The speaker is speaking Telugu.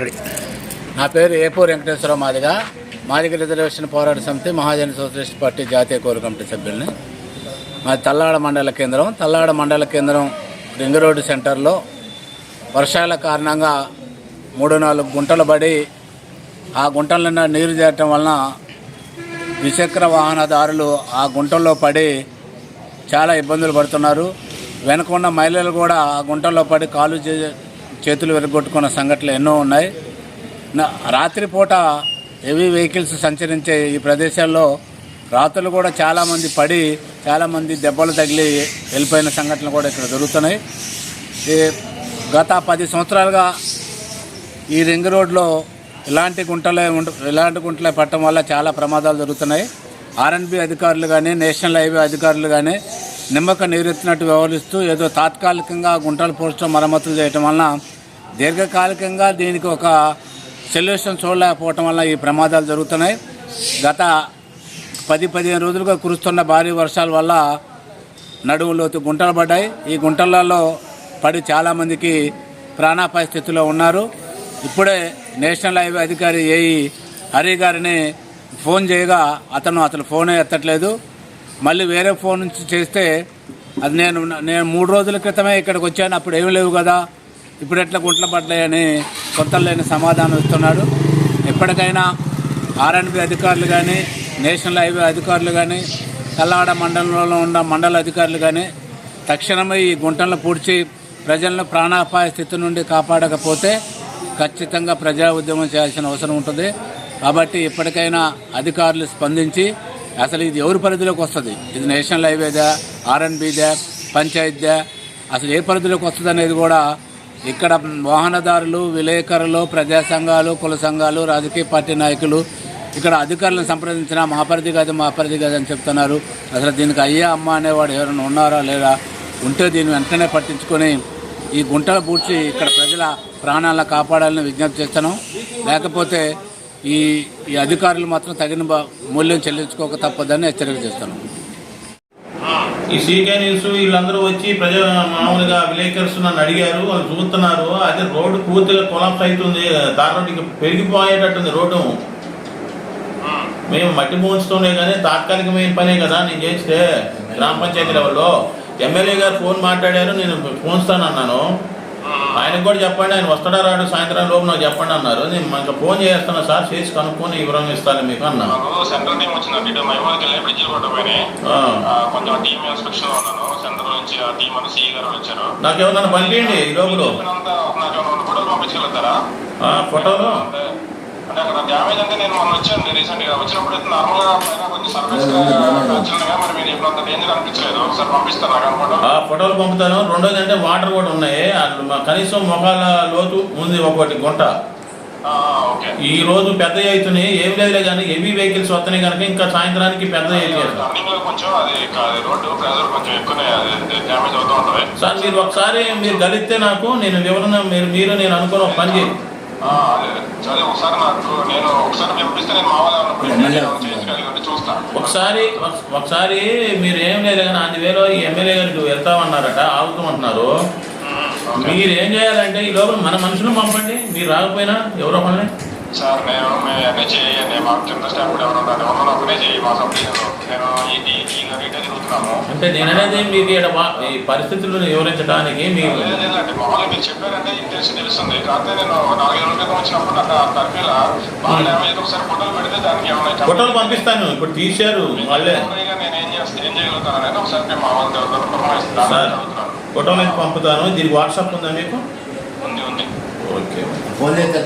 రెడీ నా పేరు ఏపూర్ వెంకటేశ్వరరావు మాదిగ. మాదిగ రిజర్వేషన్ పోరాట సమితి మహాజన సోషలిస్ట్ పార్టీ జాతీయ కోర్ కమిటీ సభ్యుల్ని. మా తల్లాడ మండల కేంద్రం. తల్లాడ మండల కేంద్రం రింగ్ రోడ్డు సెంటర్లో వర్షాల కారణంగా మూడు నాలుగు గుంటలు పడి ఆ గుంటల నిండా నీరు చేరటం వలన ద్విచక్ర వాహనదారులు ఆ గుంటల్లో పడి చాలా ఇబ్బందులు పడుతున్నారు. వెనక ఉన్న మహిళలు కూడా ఆ గుంటల్లో పడి కాలు చే- చేతులు విరగొట్టుకున్న సంఘటనలు ఎన్నో ఉన్నాయి. రాత్రిపూట హెవీ వెహికల్స్ సంచరించే ఈ ప్రదేశాల్లో రాత్రులు కూడా చాలామంది పడి చాలామంది దెబ్బలు తగిలి వెళ్ళిపోయిన సంఘటనలు కూడా ఇక్కడ జరుగుతున్నాయి. ఈ గత పది సంవత్సరాలుగా ఈ రింగ్ రోడ్లో ఇలాంటి గుంటలే ఇలాంటి గుంటలే పట్టడం వల్ల చాలా ప్రమాదాలు జరుగుతున్నాయి. ఆర్ఎన్బి అధికారులు కానీ నేషనల్ హైవే అధికారులు కానీ నిమ్మక నీరెత్తినట్టు వ్యవహరిస్తూ ఏదో తాత్కాలికంగా గుంటలు పోర్చడం మరమ్మతులు చేయటం వలన దీర్ఘకాలికంగా దీనికి ఒక సొల్యూషన్ చూడలేకపోవటం వల్ల ఈ ప్రమాదాలు జరుగుతున్నాయి. గత పది పదిహేను రోజులుగా కురుస్తున్న భారీ వర్షాల వల్ల నడువులోతు గుంటలు పడ్డాయి. ఈ గుంటలలో పడి చాలామందికి ప్రాణాపాయ స్థితిలో ఉన్నారు. ఇప్పుడే నేషనల్ హైవే అధికారి ఏఈ హరి గారిని ఫోన్ చేయగా అతను అతను ఫోనే ఎత్తట్లేదు. మళ్ళీ వేరే ఫోన్ నుంచి చేస్తే అది నేను నేను మూడు రోజుల క్రితమే ఇక్కడికి వచ్చాను అప్పుడు ఏమీ లేవు కదా ఇప్పుడు ఎట్లా గుంటలు పడ్డాయని కొత్త లేని సమాధానం ఇస్తున్నాడు. ఎప్పటికైనా ఆర్ఎన్బి అధికారులు కానీ నేషనల్ హైవే అధికారులు కానీ కల్లాడ మండలంలో ఉన్న మండల అధికారులు కానీ తక్షణమే ఈ గుంటలను పూడ్చి ప్రజలను ప్రాణాపాయ స్థితి నుండి కాపాడకపోతే ఖచ్చితంగా ప్రజా ఉద్యమం చేయాల్సిన అవసరం ఉంటుంది. కాబట్టి ఇప్పటికైనా అధికారులు స్పందించి అసలు ఇది ఎవరి పరిధిలోకి వస్తుంది? ఇది నేషనల్ హైవేదా ఆర్ఎన్బిదా పంచాయతీదా? అసలు ఏ పరిధిలోకి వస్తుంది అనేది కూడా ఇక్కడ వాహనదారులు విలేకరులు ప్రజా సంఘాలు కుల సంఘాలు రాజకీయ పార్టీ నాయకులు ఇక్కడ అధికారులను సంప్రదించిన మా పరిధి కాదు మా పరిధి కాదు అని చెప్తున్నారు. అసలు దీనికి అయ్యా అమ్మ అనేవాడు ఎవరైనా ఉన్నారా లేదా ఉంటే దీన్ని వెంటనే పట్టించుకొని ఈ గుంటలు పూడ్చి ఇక్కడ ప్రజల ప్రాణాలను కాపాడాలని విజ్ఞప్తి చేస్తాను. లేకపోతే ఈ ఈ అధికారులు మాత్రం తగిన మూల్యం చెల్లించుకోక తప్పదని హెచ్చరిక చేస్తాను. ఈ సీకే న్యూస్ వీళ్ళందరూ వచ్చి ప్రజ మామూలుగా విలేకరులు నన్ను అడిగారు వాళ్ళు చూస్తున్నారు అదే రోడ్డు పూర్తిగా కొలాప్స్ అవుతుంది ఇక పెరిగిపోయేటట్టుంది రోడ్డు. మేము మట్టి మూంచుతూనే కానీ తాత్కాలికమైన పనే కదా నేను చేస్తే గ్రామ పంచాయతీ లెవెల్లో. ఎమ్మెల్యే గారు ఫోన్ మాట్లాడారు నేను ఫోన్స్తాను అన్నాను ఆయనకు కూడా చెప్పండి ఆయన వస్తాడా రాడు సాయంత్రం లోపు నాకు చెప్పండి అన్నారు. నేను ఇంకా ఫోన్ చేస్తాను సార్ చేసి కనుక్కొని వివరం ఇస్తాను మీకు అన్నా. నాకు సెంట్రల్ టీం వచ్చిందండి ఇటు మైమూర్కి వెళ్ళి ఆ. ఆ, కొంచెం టీమ్ ఇన్స్పెక్షన్ ఉన్నాను. సెంట్రల్ నుంచి ఆ టీం అని సిఈ గారు వచ్చారు. నాకేమన్నా పంపించండి ఈ లోపల. నాకు ఫోటోలు పంపించగలుగుతారా? ఫోటోలు? అంటే అక్కడ డ్యామేజ్ అంటే నేను మొన్న వచ్చాను రీసెంట్గా. వచ్చినప్పుడు అయితే నార్మల్గా పైన కొంచెం సర్వీస్ చిన్నగా మరి మీరు చెప్పినంత డేంజర్ అనిపించలేదు. ఒకసారి పంపిస్తాను నాకు ఫోటోలు పంపుతాను. రెండోది అంటే వాటర్ కూడా ఉన్నాయి. కనీసం మొఖాల లోతు ఉంది ఒకటి గుంట. ఓకే. ఈ రోజు పెద్ద అవుతున్నాయి ఏం లేదులే కానీ హెవీ వెహికల్స్ వస్తున్నాయి కనుక ఇంకా సాయంత్రానికి పెద్ద సార్ మీరు ఒకసారి మీరు కలిస్తే నాకు నేను వివరణ మీరు మీరు నేను అనుకున్న ఒక పని చేయి ఆ, అదే సరే ఒకసారి ఒకసారి మీరు ఏం లేదు కానీ అన్ని వేలో ఈ ఎమ్మెల్యే గారికి వెళ్తామన్నారట ఆగుతామంటున్నారు. మీరు ఏం చేయాలంటే ఈ లోపల మన మనుషులను పంపండి మీరు రాకపోయినా ఎవరో ఒకళ్ళని. సార్ నేను మేము అన్నీ చేయండి మా కింద స్టాఫ్ కూడా ఎవరు ఉన్నారు ఎవరు ఒకనే చేయి మా సబ్డిషన్ నేను ఈ ఈ- రీటే తిరుగుతున్నాము. అంటే నేను అనేది మీకు వా- ఈ పరిస్థితులను వివరించడానికి మీరు లేదు, లేదండి మామూలుగా మీరు చెప్పారంటే ఇది తెలిసి తెలుస్తుంది. కాకపోతే నేను నాలుగైదు రోజుల క్రితం వచ్చినప్పుడు నాకు ఆ తర్ఫీల బాగా డ్యామేజ్ ఒకసారి ఫోటోలు పెడితే దానికి ఏమైనా ఫోటోలు పంపిస్తాను. ఇప్పుడు తీశారు వాళ్ళే. మామూలుగా నేను ఏం చేస్తే ఏం చేయగలుగుతాను అనేది ఒకసారి మేము మా వాళ్ళ దగ్గర ఫోటోలు అయితే పంపుతాను. దీనికి వాట్సాప్ ఉందా మీకు? ఉంది ఉంది. ఓకే. ఫోన్ చేస్తే